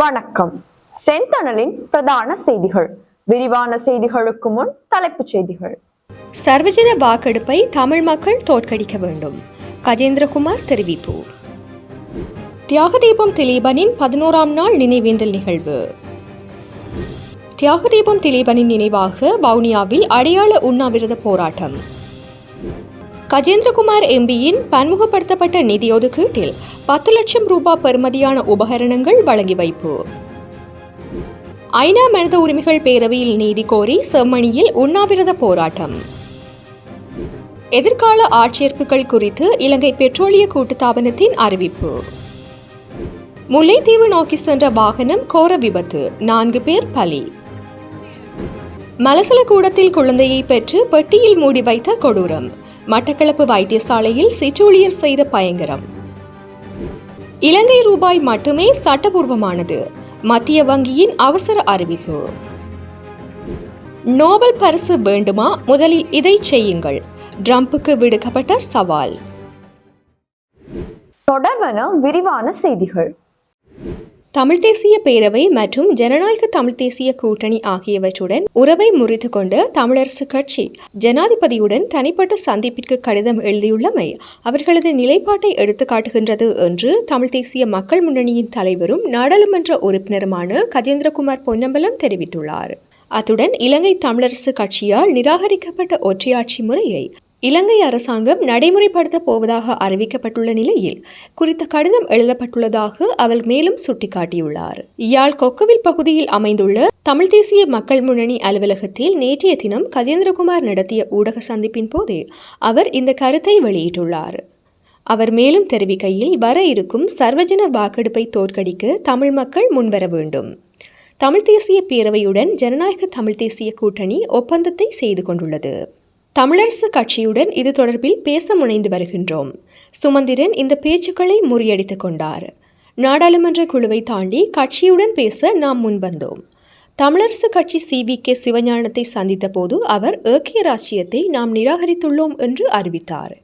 வணக்கம். செந்தணலின் பிரதான செய்திகள். விரிவான செய்திகளுக்கு முன் தலைப்புச் செய்திகள். சர்வஜன வாக்கெடுப்பை தமிழ் மக்கள் தோற்கடிக்க வேண்டும். கஜேந்திரகுமார் தெரிவிப்பு. தியாகதீபம் திலீபனின் பதினோராம் நாள் நினைவேந்தல் நிகழ்வு. தியாகதீபம் திலீபனின் நினைவாக வவுனியாவில் அடையாள உண்ணாவிரத போராட்டம். கஜேந்திரகுமார் எம்பியின் பன்முகப்படுத்தப்பட்ட நிதி ஒதுக்கீட்டில் பத்து லட்சம் ரூபாய் பெறுமதியான உபகரணங்கள் வழங்கி வைப்பு. ஐநா மனித உரிமைகள் பேரவையில் நீதி கோரி செம்மணியில் உண்ணாவிரத போராட்டம். எதிர்கால ஆட்சேர்ப்புகள் குறித்து இலங்கை பெட்ரோலிய கூட்டுத்தாபனத்தின் அறிவிப்பு. முல்லைத்தீவு நோக்கி சென்ற வாகனம் கோர விபத்து நான்கு பேர் பலி. மலசல கூடத்தில் குழந்தையை பெற்று பெட்டியில் மூடி வைத்த கொடூரம். மட்டக்களப்பு வைத்தியசாலையில் சிற்றூழியர் செய்த பயங்கரம். இலங்கை ரூபாய் மட்டுமே சட்டபூர்வமானது. மத்திய வங்கியின் அவசர அறிவிப்பு. நோபல் பரிசு வேண்டுமா? முதலில் இதை செய்யுங்கள். ட்ரம்புக்கு விடுக்கப்பட்ட சவால். தொடர்வன விரிவான செய்திகள். தமிழ் தேசிய பேரவை மற்றும் ஜனநாயக தமிழ் தேசிய கூட்டணி ஆகியவற்றுடன் உறவை முறித்து கொண்டு தமிழரசு கட்சி ஜனாதிபதியுடன் தனிப்பட்ட சந்திப்பிற்கு கடிதம் எழுதியுள்ளமை அவர்களது நிலைப்பாட்டை எடுத்து காட்டுகின்றது என்று தமிழ் தேசிய மக்கள் முன்னணியின் தலைவரும் நாடாளுமன்ற உறுப்பினருமான கஜேந்திரகுமார் பொன்னம்பலம் தெரிவித்துள்ளார். அத்துடன் இலங்கை தமிழரசு கட்சியால் நிராகரிக்கப்பட்ட ஒற்றையாட்சி முறையை இலங்கை அரசாங்கம் நடைமுறைப்படுத்தப் போவதாக அறிவிக்கப்பட்டுள்ள நிலையில் குறித்த கடிதம் எழுதப்பட்டுள்ளதாக அவர் மேலும் சுட்டிக்காட்டியுள்ளார். யாழ் கொக்கவில் பகுதியில் அமைந்துள்ள தமிழ் தேசிய மக்கள் முன்னணி அலுவலகத்தில் நேற்றைய தினம் கஜேந்திரகுமார் நடத்திய ஊடக சந்திப்பின் போதே அவர் இந்த கருத்தை வெளியிட்டுள்ளார். அவர் மேலும் தெரிவிக்கையில் வர இருக்கும் சர்வஜன வாக்கெடுப்பை தோற்கடிக்க தமிழ் மக்கள் முன்வர வேண்டும். தமிழ் தேசிய பேரவையுடன் ஜனநாயக தமிழ் தேசிய கூட்டணி ஒப்பந்தத்தை செய்து கொண்டுள்ளது. தமிழரசு கட்சியுடன் இது தொடர்பில் பேச முனைந்து வருகின்றோம். சுமந்திரன் இந்த பேச்சுக்களை முறியடித்துக் கொண்டார். நாடாளுமன்ற குழுவை தாண்டி கட்சியுடன் பேச நாம் முன்வந்தோம். தமிழரசு கட்சி சிவி கே. சிவஞானத்தை சந்தித்த போது அவர் ஏக்கிய ராச்சியத்தை நாம் நிராகரித்துள்ளோம் என்று அறிவித்தார்.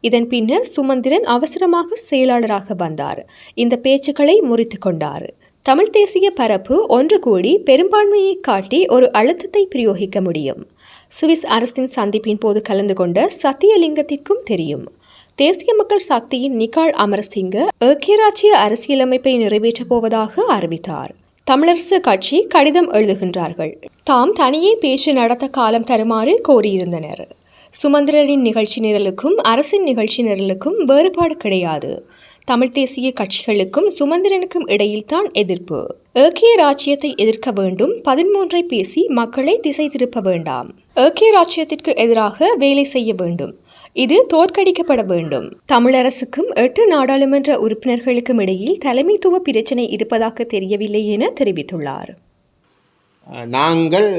இதன் பின்னர் சுமந்திரன் அவசரமாக செயலாளராக வந்தார். இந்த பேச்சுக்களை முறித்து கொண்டார். தமிழ் தேசிய பரப்பு ஒன்று கூடி பெரும்பான்மையை காட்டி ஒரு அழுத்தத்தை பிரயோகிக்க முடியும். சுவிஸ் அரசின் சந்திப்பின் போது கலந்து கொண்ட சத்தியலிங்கத்திற்கும் தெரியும். தேசிய மக்கள் சக்தியின் நிகால் அமரசிங்க ஏக்கியராட்சிய அரசியலமைப்பை நிறைவேற்றப் போவதாக அறிவித்தார். தமிழரசு கட்சி கடிதம் எழுதுகின்றார்கள். தாம் தனியே பேச்சு நடத்த காலம் தருமாறு கோரியிருந்தனர். சுமந்திரனின் நிகழ்ச்சி நிரலுக்கும் அரசின் நிகழ்ச்சி நிரலுக்கும் வேறுபாடு கிடையாது. தமிழ் தேசிய கட்சிகளுக்கும் சுமந்திரனுக்கும் இடையில்தான் எதிர்ப்பு. ஏக்கிய ராஜ்யத்தை எதிர்க்க வேண்டும் பதிமூன்றை பேசி மக்களை திசை திருப்ப வேண்டாம். ஏக்கிய ராஜ்யத்திற்கு எதிராக வேலை செய்ய வேண்டும். இது தோற்கடிக்கப்பட வேண்டும். தமிழரசுக்கும் எட்டு நாடாளுமன்ற உறுப்பினர்களுக்கும் இடையில் தலைமைத்துவ பிரச்சினை இருப்பதாக தெரியவில்லை என தெரிவித்துள்ளார். நாங்கள்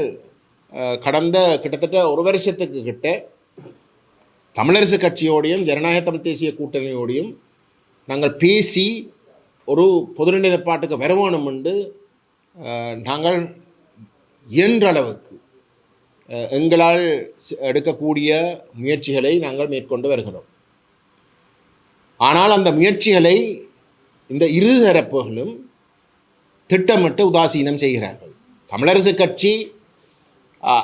கடந்த கிட்டத்தட்ட ஒரு வருஷத்துக்கு கிட்ட தமிழரசு கட்சியோடையும் ஜனநாயக தமிழ் தேசிய கூட்டணியோடையும் நாங்கள் பேசி ஒரு பொது நிலைப்பாட்டுக்கு வருமானம் உண்டு. நாங்கள் இயன்றளவுக்கு எங்களால் எடுக்கக்கூடிய முயற்சிகளை நாங்கள் மேற்கொண்டு வருகிறோம். ஆனால் அந்த முயற்சிகளை இந்த இரு தரப்புகளும் திட்டமிட்டு உதாசீனம் செய்கிறார்கள். தமிழரசு கட்சி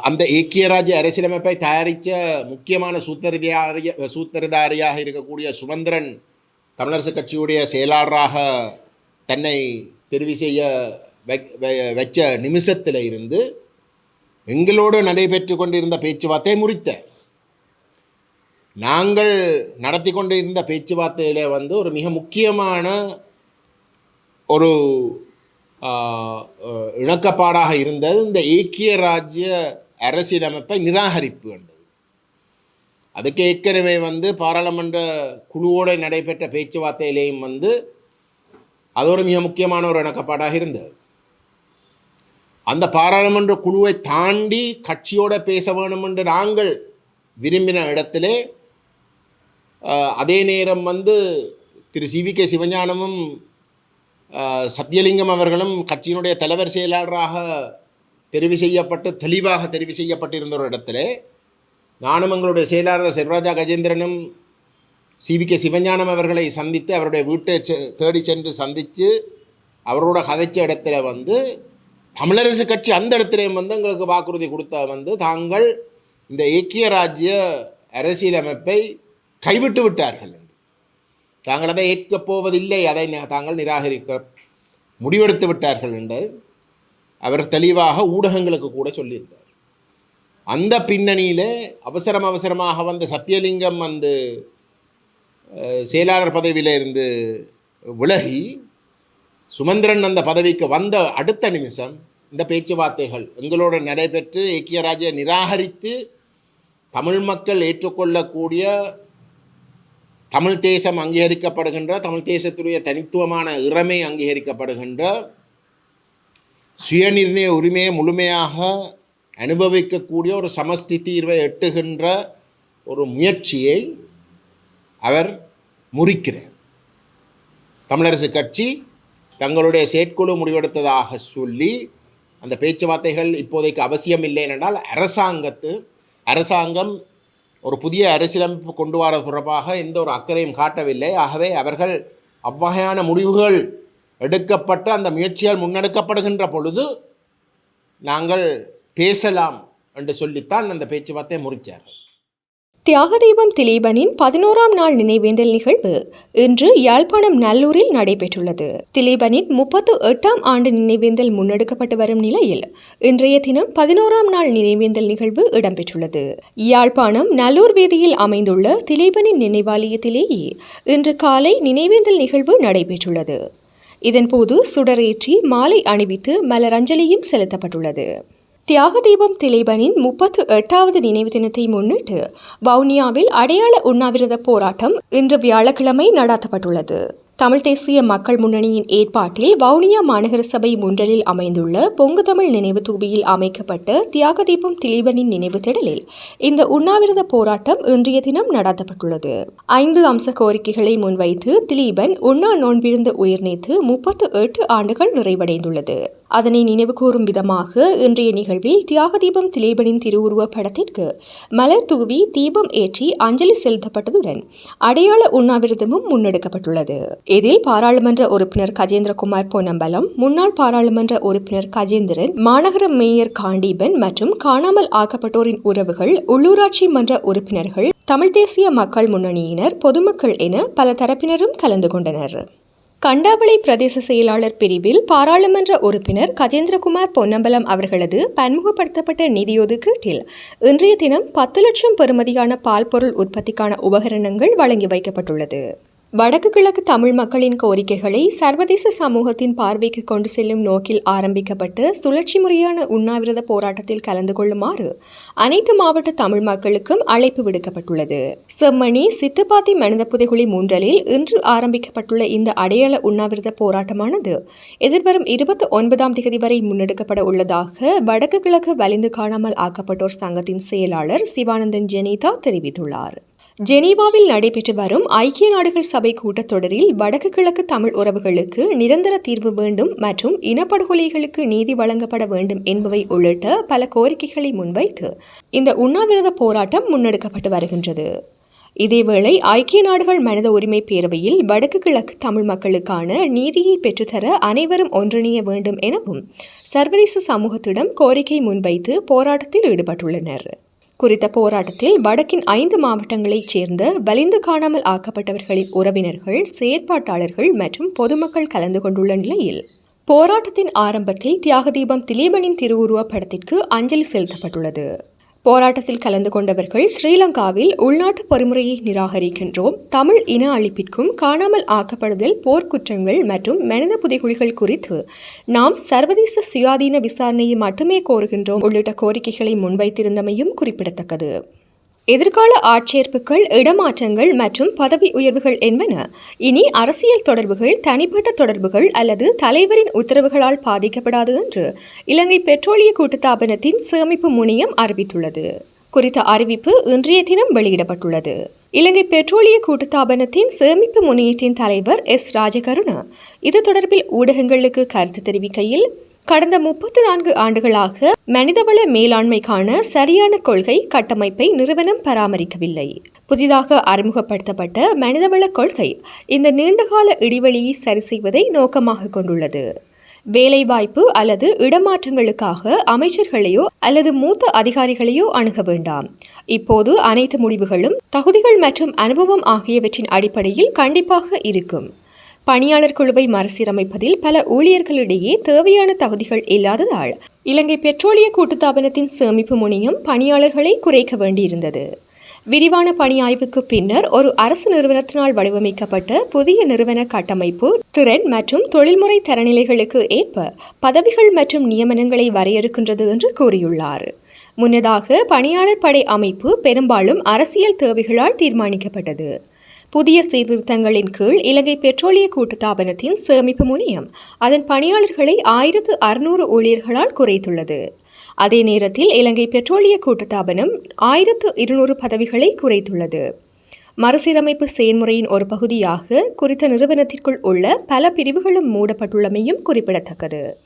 அந்த ஏக்கிய ராஜ்ய அரசியலமைப்பை தயாரித்த முக்கியமான சூத்திரதாரிய சூத்திரதாரியாக இருக்கக்கூடிய சுமந்திரன் தமிழரசு கட்சியுடைய செயலாளராக தன்னை தெரிவு செய்ய வச்ச நிமிஷத்தில் இருந்து எங்களோடு நடைபெற்று கொண்டிருந்த பேச்சுவார்த்தை முறித்த நாங்கள் நடத்தி கொண்டு இருந்த பேச்சுவார்த்தையில் வந்து ஒரு மிக முக்கியமான ஒரு இணக்கப்பாடாக இருந்தது. இந்த ஏக்கிய ராஜ்ய அரசியலமைப்பை நிராகரிப்பு என்று. அதுக்கு ஏற்கனவே வந்து பாராளுமன்ற குழுவோடு நடைபெற்ற பேச்சுவார்த்தையிலேயும் வந்து அது ஒரு மிக முக்கியமான ஒரு இணக்கப்பாடாக இருந்தது. அந்த பாராளுமன்ற குழுவை தாண்டி கட்சியோட பேச வேணும் என்று நாங்கள் விரும்பின இடத்திலே அதே நேரம் வந்து திரு சிவி கே சிவஞானமும் சத்யலிங்கம் அவர்களும் கட்சியினுடைய தலைவர் செயலாளராக தெரிவு செய்யப்பட்டு தெளிவாக தெரிவு செய்யப்பட்டிருந்த ஒரு இடத்திலே நானும் எங்களுடைய செயலாளர் செல்வராஜா கஜேந்திரனும் சிவி கே சிவஞானம் அவர்களை சந்தித்து அவருடைய வீட்டை செ- தேடி சென்று சந்தித்து அவரோட கதைச்ச இடத்துல வந்து தமிழரசு கட்சி அந்த இடத்துலையும் வந்து எங்களுக்கு வாக்குறுதி கொடுத்த வந்து தாங்கள் இந்த ஏக்கிய ராஜ்ய அரசியலமைப்பை கைவிட்டு விட்டார்கள் என்று. தாங்கள் அதை ஏற்கப் போவதில்லை அதை தாங்கள் நிராகரிக்க முடிவெடுத்து விட்டார்கள் என்று அவர் தெளிவாக ஊடகங்களுக்கு கூட சொல்லியிருந்தார் அந்த பின்னணியிலே அவசரம் அவசரமாக வந்த சத்தியலிங்கம் வந்து செயலாளர் பதவியில் இருந்து விலகி சுமந்திரன் அந்த பதவிக்கு வந்த அடுத்த நிமிஷம் இந்த பேச்சுவார்த்தைகள் எங்களோடு நடைபெற்று ஐக்கிய நிராகரித்து தமிழ் மக்கள் ஏற்றுக்கொள்ளக்கூடிய தமிழ் தேசம் அங்கீகரிக்கப்படுகின்ற தமிழ் தேசத்துடைய தனித்துவமான இறமை அங்கீகரிக்கப்படுகின்ற சுயநிர்ணய உரிமையை முழுமையாக அனுபவிக்கக்கூடிய ஒரு சமஷ்டி தீர்வை எட்டுகின்ற ஒரு முயற்சியை அவர் முறிக்கிறார். தமிழரசு கட்சி தங்களுடைய செயற்குழு முடிவெடுத்ததாக சொல்லி அந்த பேச்சுவார்த்தைகள் இப்போதைக்கு அவசியம் இல்லை என்றால் அரசாங்கத்து அரசாங்கம் ஒரு புதிய அரசியலமைப்பு கொண்டு வர தொடர்பாக எந்த ஒரு அக்கறையும் காட்டவில்லை. ஆகவே அவர்கள் அவ்வகையான முடிவுகள் எடுக்கப்பட்ட அந்த முயற்சியால் முன்னெடுக்கப்படுகின்ற பொழுது நாங்கள் பேசலாம் என்று சொல்லித்தான் அந்த பேச்சுவார்த்தையை முறிச்சார் தியாகதீபம் திலீபனின் பதினோராம் நாள் நினைவேந்தல் நிகழ்வு இன்று யாழ்ப்பாணம் நல்லூரில் நடைபெற்றுள்ளது. திலீபனின் முப்பத்து எட்டாம் ஆண்டு நினைவேந்தல் முன்னெடுக்கப்பட்டு வரும் நிலையில் இன்றைய தினம் பதினோராம் நாள் நினைவேந்தல் நிகழ்வு இடம்பெற்றுள்ளது. யாழ்ப்பாணம் நல்லூர் வீதியில் அமைந்துள்ள திலீபனின் நினைவாலயத்திலேயே இன்று காலை நினைவேந்தல் நிகழ்வு நடைபெற்றுள்ளது. இதன்போது சுடரேற்றி மாலை அணிவித்து மலரஞ்சலியும் செலுத்தப்பட்டுள்ளது. தியாகதீபம் திலீபனின் முப்பத்து எட்டாவது நினைவு தினத்தை முன்னிட்டு வவுனியாவில் அடையாள உண்ணாவிரத போராட்டம் இன்று வியாழக்கிழமை நடாத்தப்பட்டுள்ளது. தமிழ் தேசிய மக்கள் முன்னணியின் ஏற்பாட்டில் வவுனியா மாநகர சபை முன்றலில் அமைந்துள்ள பொங்கு தமிழ் நினைவு தூபியில் அமைக்கப்பட்ட தியாகதீபம் திலீபனின் நினைவு திடலில் இந்த உண்ணாவிரத போராட்டம் இன்றைய தினம் நடாத்தப்பட்டுள்ளது. ஐந்து அம்ச கோரிக்கைகளை முன்வைத்து திலீபன் உண்ணா நோன்பிருந்த உயிர்நீத்து முப்பத்து எட்டு ஆண்டுகள் நிறைவடைந்துள்ளது. அதனை நினைவுகூரும் விதமாக இன்றைய நிகழ்வில் தியாகதீபம் திலீபனின் திருவுருவப் படத்திற்கு மலர் தூவி தீபம் ஏற்றி அஞ்சலி செலுத்தப்பட்டதுடன் அடையாள உண்ணாவிரதமும் முன்னெடுக்கப்பட்டுள்ளது. இதில் பாராளுமன்ற உறுப்பினர் கஜேந்திரகுமார் பொன்னம்பலம் முன்னாள் பாராளுமன்ற உறுப்பினர் கஜேந்திரன் மாநகர மேயர் காண்டீபன் மற்றும் காணாமல் ஆக்கப்பட்டோரின் உறவுகள் உள்ளூராட்சி மன்ற உறுப்பினர்கள் தமிழ் தேசிய மக்கள் முன்னணியினர் பொதுமக்கள் என பல தரப்பினரும் கலந்து கொண்டனர். கண்டாவளை பிரதேச செயலாளர் பிரிவில் பாராளுமன்ற உறுப்பினர் கஜேந்திரகுமார் பொன்னம்பலம் அவர்களது பன்முகப்படுத்தப்பட்ட நிதியொதுக்கீட்டில் இன்றைய தினம் பத்து லட்சம் பெறுமதியான பால் பொருள் உற்பத்திக்கான உபகரணங்கள் வழங்கி வைக்கப்பட்டுள்ளது. வடக்கு கிழக்கு தமிழ் மக்களின் கோரிக்கைகளை சர்வதேச சமூகத்தின் பார்வைக்கு கொண்டு செல்லும் நோக்கில் ஆரம்பிக்கப்பட்டு சுழற்சி முறையான உண்ணாவிரத போராட்டத்தில் கலந்து கொள்ளுமாறு அனைத்து மாவட்ட தமிழ் மக்களுக்கும் அழைப்பு விடுக்கப்பட்டுள்ளது. செம்மணி சித்துப்பாத்தி மனித புதைகுழி மூன்றலில் இன்று ஆரம்பிக்கப்பட்டுள்ள இந்த அடையாள உண்ணாவிரத போராட்டமானது எதிர்வரும் இருபத்தி ஒன்பதாம் தேதி வரை முன்னெடுக்கப்பட உள்ளதாக வடக்கு கிழக்கு வலிந்து காணாமல் ஆக்கப்பட்டோர் சங்கத்தின் செயலாளர் சிவானந்தன் ஜெனிதா தெரிவித்துள்ளார். ஜெனீவாவில் நடைபெற்று வரும் ஐக்கிய நாடுகள் சபை கூட்டத்தொடரில் வடக்கு கிழக்கு தமிழ் உறவுகளுக்கு நிரந்தர தீர்வு வேண்டும் மற்றும் இனப்படுகொலைகளுக்கு நீதி வழங்கப்பட வேண்டும் என்பவை உள்ளிட்ட பல கோரிக்கைகளை முன்வைத்து இந்த உண்ணாவிரத போராட்டம் முன்னெடுக்கப்பட்டு வருகின்றது. இதேவேளை ஐக்கிய நாடுகள் மனித உரிமை பேரவையில் வடக்கு கிழக்கு தமிழ் மக்களுக்கான நீதியை பெற்றுத்தர அனைவரும் ஒன்றிணைய வேண்டும் எனவும் சர்வதேச சமூகத்திடம் கோரிக்கை முன்வைத்து போராட்டத்தில் ஈடுபட்டுள்ளனர். குறித்த போராட்டத்தில் வடக்கின் ஐந்து மாவட்டங்களைச் சேர்ந்த வலிந்து காணாமல் ஆக்கப்பட்டவர்களின் உறவினர்கள் செயற்பாட்டாளர்கள் மற்றும் பொதுமக்கள் கலந்து கொண்டுள்ள நிலையில் போராட்டத்தின் ஆரம்பத்தில் தியாகதீபம் திலீபனின் திருவுருவப் படத்திற்கு அஞ்சலி செலுத்தப்பட்டுள்ளது. போராட்டத்தில் கலந்து கொண்டவர்கள் ஸ்ரீலங்காவில் உள்நாட்டு பொறிமுறையை நிராகரிக்கின்றோம். தமிழ் இன அழிப்பிற்கும் காணாமல் ஆக்கப்படுதல் போர்க்குற்றங்கள் மற்றும் மனித புதைகுழிகள் குறித்து நாம் சர்வதேச சுயாதீன விசாரணையை மட்டுமே கோருகின்றோம். உள்ளிட்ட கோரிக்கைகளை முன்வைத்திருந்தமையும் குறிப்பிடத்தக்கது. எதிர்கால ஆட்சேர்ப்புகள் இடமாற்றங்கள் மற்றும் பதவி உயர்வுகள் என்பன இனி அரசியல் தொடர்புகள் தனிப்பட்ட தொடர்புகள் அல்லது தலைவரின் உத்தரவுகளால் பாதிக்கப்படாது என்று இலங்கை பெட்ரோலிய கூட்டுத்தாபனத்தின் சேமிப்பு முனையம் அறிவித்துள்ளது. குறித்த அறிவிப்பு இன்றைய தினம் வெளியிடப்பட்டுள்ளது. இலங்கை பெட்ரோலிய கூட்டுத்தாபனத்தின் சேமிப்பு முனையத்தின் தலைவர் எஸ். ராஜகருணா இது தொடர்பில் ஊடகங்களுக்கு கருத்து தெரிவிக்கையில் கடந்த முப்பத்து நான்கு ஆண்டுகளாக மனிதவள மேலாண்மைக்கான சரியான கொள்கை கட்டமைப்பை நிறுவனம் பராமரிக்கவில்லை. புதிதாக அறிமுகப்படுத்தப்பட்ட மனிதவள கொள்கை இந்த நீண்டகால இடைவெளியை சரி செய்வதை நோக்கமாக கொண்டுள்ளது. வேலைவாய்ப்பு அல்லது இடமாற்றங்களுக்காக அமைச்சர்களையோ அல்லது மூத்த அதிகாரிகளையோ அணுக வேண்டாம். இப்போது அனைத்து முடிவுகளும் தகுதிகள் மற்றும் அனுபவம் ஆகியவற்றின் அடிப்படையில் கண்டிப்பாக இருக்கும். பணியாளர் குழுவை மறுசீரமைப்பதில் பல ஊழியர்களிடையே தேவையான தகுதிகள் இல்லாததால் இலங்கை பெட்ரோலிய கூட்டுத்தாபனத்தின் சேமிப்பு முனையம் பணியாளர்களை குறைக்க வேண்டியிருந்தது. விரிவான பணி ஆய்வுக்கு பின்னர் ஒரு அரசு நிறுவனத்தினால் வடிவமைக்கப்பட்ட புதிய நிறுவன கட்டமைப்பு திறன் மற்றும் தொழில்முறை தரநிலைகளுக்கு ஏற்ப பதவிகள் மற்றும் நியமனங்களை வரையறுக்கின்றது என்று கூறியுள்ளார். முன்னதாக பணியாளர் படை அமைப்பு பெரும்பாலும் அரசியல் தேவைகளால் தீர்மானிக்கப்பட்டது. புதிய சீர்திருத்தங்களின் கீழ் இலங்கை பெட்ரோலிய கூட்டுத்தாபனத்தின் சேமிப்பு முனையம் அதன் பணியாளர்களை ஆயிரத்து அறுநூறு ஊழியர்களால் குறைத்துள்ளது. அதே நேரத்தில் இலங்கை பெட்ரோலிய கூட்டுத்தாபனம் ஆயிரத்து இருநூறு பதவிகளை குறைத்துள்ளது. மறுசீரமைப்பு செயல்முறையின் ஒரு பகுதியாக குறித்த நிறுவனத்திற்குள் உள்ள பல பிரிவுகளும் மூடப்பட்டுள்ளமையும் குறிப்பிடத்தக்கது.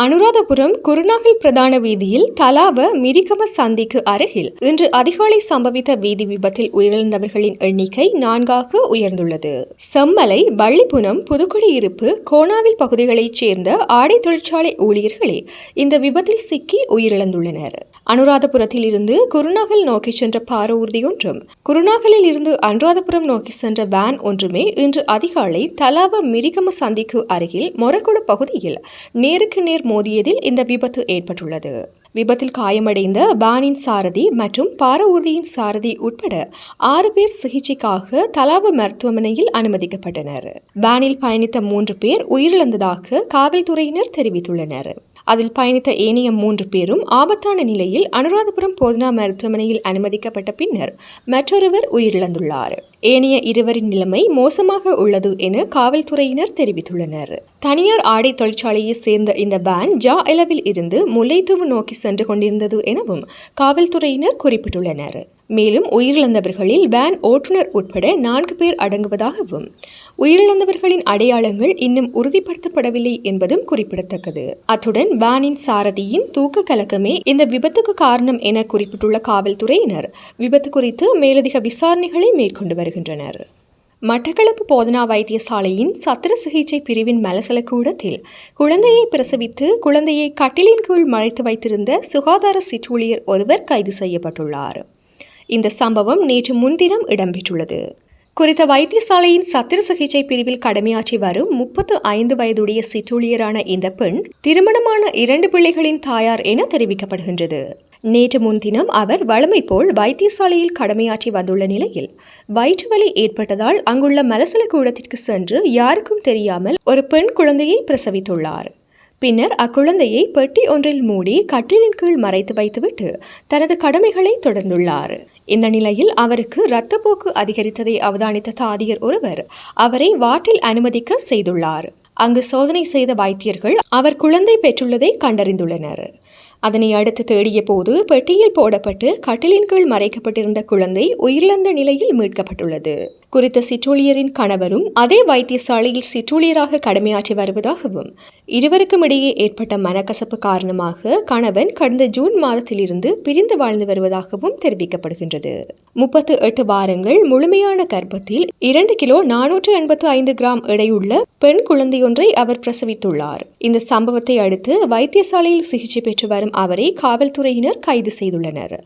அனுராதபுரம் குருநாகல் பிரதான வீதியில் தலாவ மிரிகம சந்திக்கு அருகில் இன்று அதிகாலை சம்பவித்த வீதி விபத்தில் உயிரிழந்தவர்களின் எண்ணிக்கை நான்காக உயர்ந்துள்ளது. செம்மலை வள்ளிப்புனம் புதுக்குடியிருப்பு கோணாவில் பகுதிகளைச் சேர்ந்த ஆடை தொழிற்சாலை ஊழியர்களே இந்த விபத்தில் சிக்கி உயிரிழந்துள்ளனர். அனுராதபுரத்தில் இருந்து குருநாகல் நோக்கி சென்ற பார ஊர்தி ஒன்றும் குருநாகலில் இருந்து அனுராதபுரம் நோக்கி சென்ற வேன் ஒன்றுமே இன்று அதிகாலை தலாவ மிரிகம சந்திக்கு அருகில் மொரக்குடு பகுதியில் நேருக்கு நேர் மோதியதில் இந்த விபத்து ஏற்பட்டுள்ளது. விபத்தில் காயமடைந்த பானின் சாரதி மற்றும் பாரவூர்தியின் சாரதி உட்பட ஆறு பேர் சிகிச்சைக்காக தலாவ மருத்துவமனையில் அனுமதிக்கப்பட்டனர். வேனில் பயணித்த மூன்று பேர் உயிரிழந்ததாக காவல்துறையினர் தெரிவித்துள்ளனர். அதில் பயணித்த ஏனைய மூன்று பேரும் ஆபத்தான நிலையில் அனுராதபுரம் போதனா மருத்துவமனையில் அனுமதிக்கப்பட்ட பின்னர் மற்றொருவர் உயிரிழந்துள்ளார். ஏனைய இருவரின் நிலைமை மோசமாக உள்ளது என காவல்துறையினர் தெரிவித்துள்ளனர். தனியார் ஆடை தொழிற்சாலையை சேர்ந்த இந்த வேன் ஜா எலவில் இருந்து முல்லைத்தீவு நோக்கி சென்று கொண்டிருந்தது எனவும் காவல்துறையினர் குறிப்பிட்டுள்ளனர். மேலும் உயிரிழந்தவர்களில் வேன் ஓட்டுநர் உட்பட நான்கு பேர் அடங்குவதாகவும் உயிரிழந்தவர்களின் அடையாளங்கள் இன்னும் உறுதிப்படுத்தப்படவில்லை என்பதும் குறிப்பிடத்தக்கது. அத்துடன் வேனின் சாரதியின் தூக்க கலக்கமே இந்த விபத்துக்கு காரணம் என குறிப்பிட்டுள்ள காவல்துறையினர் விபத்து குறித்து மேலதிக விசாரணைகளை மேற்கொண்டு வருகின்றனர். மட்டக்களப்பு போதனா வைத்தியசாலையின் சத்திர சிகிச்சை பிரிவின் மலசல கூடத்தில் குழந்தையை பிரசவித்து குழந்தையை கட்டிலின் கீழ் மறைத்து வைத்திருந்த சுகாதார சிற்றூழியர் ஒருவர் கைது செய்யப்பட்டுள்ளார். இந்த சம்பவம் நேற்று முன்தினம் இடம்பெற்றுள்ளது. குறித்த வைத்தியசாலையின் சத்திர சிகிச்சை பிரிவில் கடமையாற்றி வரும் முப்பத்து ஐந்து வயதுடைய சிற்றூழியரான இந்த பெண் திருமணமான இரண்டு பிள்ளைகளின் தாயார் என தெரிவிக்கப்படுகின்றது. நேற்று முன்தினம் அவர் வழமை போல் வைத்தியசாலையில் கடமையாற்றி வந்துள்ள நிலையில் வயிற்று வலி ஏற்பட்டதால் அங்குள்ள மலசல கூடத்திற்கு சென்று யாருக்கும் தெரியாமல் ஒரு பெண் குழந்தையை பிரசவித்துள்ளார். பின்னர் அக்குழந்தையை பெட்டி ஒன்றில் மூடி கட்டிலின் கீழ் மறைத்து வைத்துவிட்டு தனது கடமைகளை தொடர்ந்துள்ளார். இந்த நிலையில் அவருக்கு இரத்தப்போக்கு அதிகரித்ததை அவதானித்த தாதியர் ஒருவர் அவரை வாட்டில் அனுமதிக்க செய்துள்ளார். அங்கு சோதனை செய்த வைத்தியர்கள் அவர் குழந்தை பெற்றுள்ளதை கண்டறிந்துள்ளனர். அதனை அடுத்து தேடிய போது பெட்டியில் போடப்பட்டு கட்டிலின் கீழ் மறைக்கப்பட்டிருந்த குழந்தை உயிரிழந்த நிலையில் மீட்கப்பட்டுள்ளது. குறித்த சிற்றூழியரின் கணவரும் அதே வைத்தியசாலையில் சிற்றூழியராக கடமையாற்றி வருவதாகவும் இருவருக்கும் இடையே ஏற்பட்ட மனக்கசப்பு காரணமாக கணவன் கடந்த ஜூன் மாதத்திலிருந்து பிரிந்து வாழ்ந்து வருவதாகவும் தெரிவிக்கப்படுகின்றது. முப்பத்து எட்டு வாரங்கள் முழுமையான கர்ப்பத்தில் இரண்டு கிலோ நானூற்று எண்பத்து ஐந்து கிராம் எடையுள்ள பெண் குழந்தையொன்றை அவர் பிரசவித்துள்ளார். இந்த சம்பவத்தை அடுத்து வைத்தியசாலையில் சிகிச்சை பெற்று வரும் அவரை காவல்துறையினர் கைது செய்துள்ளனர்.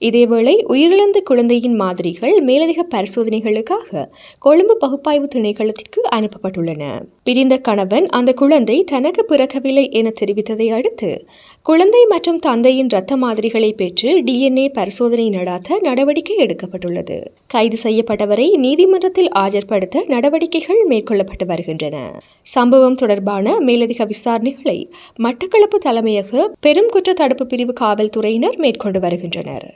இதேவேளை உயிரிழந்த குழந்தையின் மாதிரிகள் மேலதிக பரிசோதனைகளுக்காக கொழும்பு பகுப்பாய்வு திணைக்களத்திற்கு அனுப்பப்பட்டுள்ளன. பிரிந்த கணவன் அந்த குழந்தை தனக்கு பிறக்கவில்லை என தெரிவித்ததை அடுத்து குழந்தை மற்றும் தந்தையின் இரத்த மாதிரிகளை பெற்று டிஎன்ஏ பரிசோதனை நடாத்த நடவடிக்கை எடுக்கப்பட்டுள்ளது. கைது செய்யப்பட்டவரை நீதிமன்றத்தில் ஆஜர்படுத்த நடவடிக்கைகள் மேற்கொள்ளப்பட்டு வருகின்றன. சம்பவம் தொடர்பான மேலதிக விசாரணைகளை மட்டக்களப்பு தலைமையக பெரும் குற்ற தடுப்பு பிரிவு காவல்துறையினர் மேற்கொண்டு வருகின்றனர்.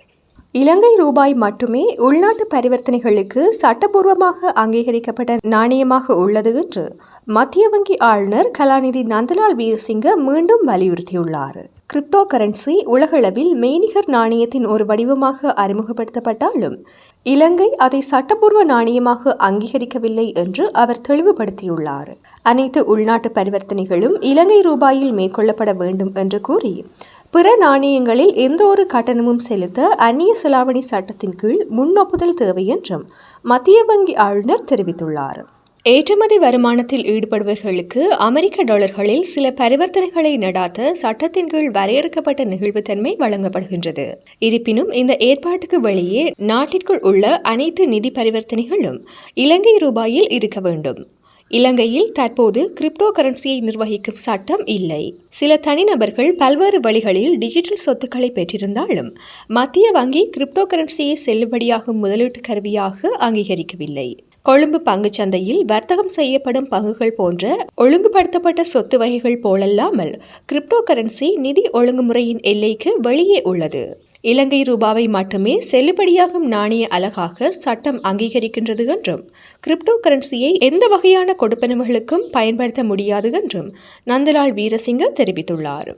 இலங்கை ரூபாய் மட்டுமே உள்நாட்டு பரிவர்த்தனைகளுக்கு சட்டபூர்வமாக அங்கீகரிக்கப்பட்ட நாணயமாக உள்ளது என்று மத்திய வங்கி ஆளுநர் கலாநிதி நந்தலால் வீரசிங்க மீண்டும் வலியுறுத்தியுள்ளார். கிரிப்டோ கரன்சி உலகளவில் மெய்நிகர் நாணயத்தின் ஒரு வடிவமாக அறிமுகப்படுத்தப்பட்டாலும் இலங்கை அதை சட்டப்பூர்வ நாணயமாக அங்கீகரிக்கவில்லை என்று அவர் தெளிவுபடுத்தியுள்ளார். அனைத்து உள்நாட்டு பரிவர்த்தனைகளும் இலங்கை ரூபாயில் மேற்கொள்ளப்பட வேண்டும் என்று கூறி பிற நாணயங்களில் எந்த ஒரு கட்டணமும் செலுத்த அந்நிய செலாவணி சட்டத்தின் கீழ் முன்னொப்புதல் தேவை என்றும் மத்திய வங்கி ஆளுநர் தெரிவித்துள்ளார். ஏற்றுமதி வருமானத்தில் ஈடுபடுபவர்களுக்கு அமெரிக்க டாலர்களில் சில பரிவர்த்தனைகளை நடாத்த சட்டத்தின் கீழ் வரையறுக்கப்பட்ட நெகிழ்வுத்தன்மை வழங்கப்படுகின்றது. இருப்பினும் இந்த ஏற்பாட்டுக்கு வெளியே நாட்டிற்குள் உள்ள அனைத்து நிதி பரிவர்த்தனைகளும் இலங்கை ரூபாயில் இருக்க வேண்டும். இலங்கையில் தற்போது கிரிப்டோ கரன்சியை நிர்வகிக்கும் சட்டம் இல்லை. சில தனிநபர்கள் பல்வேறு வழிகளில் டிஜிட்டல் சொத்துக்களை பெற்றிருந்தாலும் மத்திய வங்கி கிரிப்டோ கரன்சியை செல்லுபடியாகும் முதலீட்டு கருவியாக அங்கீகரிக்கவில்லை. கொழும்பு பங்குச் சந்தையில் வர்த்தகம் செய்யப்படும் பங்குகள் போன்ற ஒழுங்குபடுத்தப்பட்ட சொத்து வகைகள் போலல்லாமல் கிரிப்டோ கரன்சி நிதி ஒழுங்குமுறையின் எல்லைக்கு வெளியே உள்ளது. இலங்கை ரூபாவை மட்டுமே செல்லுபடியாகும் நாணய அலகாக சட்டம் அங்கீகரிக்கின்றது என்றும் கிரிப்டோ கரன்சியை எந்த வகையான கொடுப்பனவுகளுக்கும் பயன்படுத்த முடியாது என்றும் நந்தலால் வீரசிங்க தெரிவித்துள்ளார்.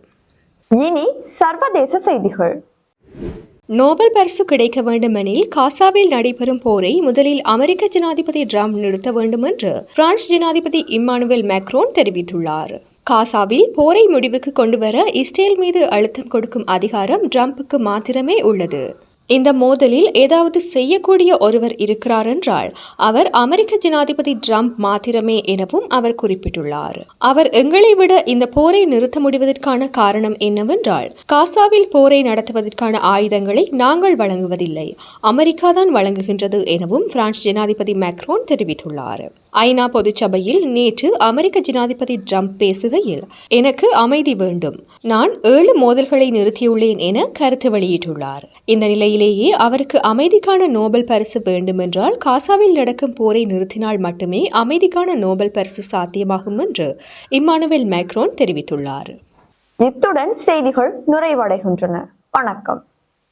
இனி சர்வதேச செய்திகள். நோபல் பரிசு கிடைக்க வேண்டுமெனில் காசாவில் நடைபெறும் போரை முதலில் அமெரிக்க ஜனாதிபதி ட்ரம்ப் நிறுத்த வேண்டும் என்று பிரான்ஸ் ஜனாதிபதி இம்மானுவேல் மேக்ரோன் தெரிவித்துள்ளார். காசாவில் போரை முடிவுக்கு கொண்டுவர இஸ்ரேல் மீது அழுத்தம் கொடுக்கும் அதிகாரம் ட்ரம்புக்கு மாத்திரமே உள்ளது. இந்த மோதலில் ஏதாவது செய்யக்கூடிய ஒருவர் இருக்கிறார் என்றால் அவர் அமெரிக்க ஜனாதிபதி ட்ரம்ப் மாத்திரமே எனவும் அவர் குறிப்பிட்டுள்ளார். அவர் எங்களை விட இந்த போரை நிறுத்த முடிவதற்கான காரணம் என்னவென்றால் காசாவில் போரை நடத்துவதற்கான ஆயுதங்களை நாங்கள் வழங்குவதில்லை. அமெரிக்கா தான் வழங்குகின்றது எனவும் பிரான்ஸ் ஜனாதிபதி மேக்ரோன் தெரிவித்துள்ளார். ஐநா பொதுச்சபையில் நேற்று அமெரிக்க ஜனாதிபதி ட்ரம்ப் பேசுகையில் எனக்கு அமைதி வேண்டும். நான் ஏழு மோதல்களை நிறுத்தியுள்ளேன் என கருத்து வெளியிட்டுள்ளார். இந்த நிலையிலேயே அவருக்கு அமைதிக்கான நோபல் பரிசு வேண்டுமென்றால் காசாவில் நடக்கும் போரை நிறுத்தினால் மட்டுமே அமைதிக்கான நோபல் பரிசு சாத்தியமாகும் என்று இம்மானுவேல் மேக்ரோன் தெரிவித்துள்ளார். இத்துடன் செய்திகள் நிறைவடைகின்றன. வணக்கம்.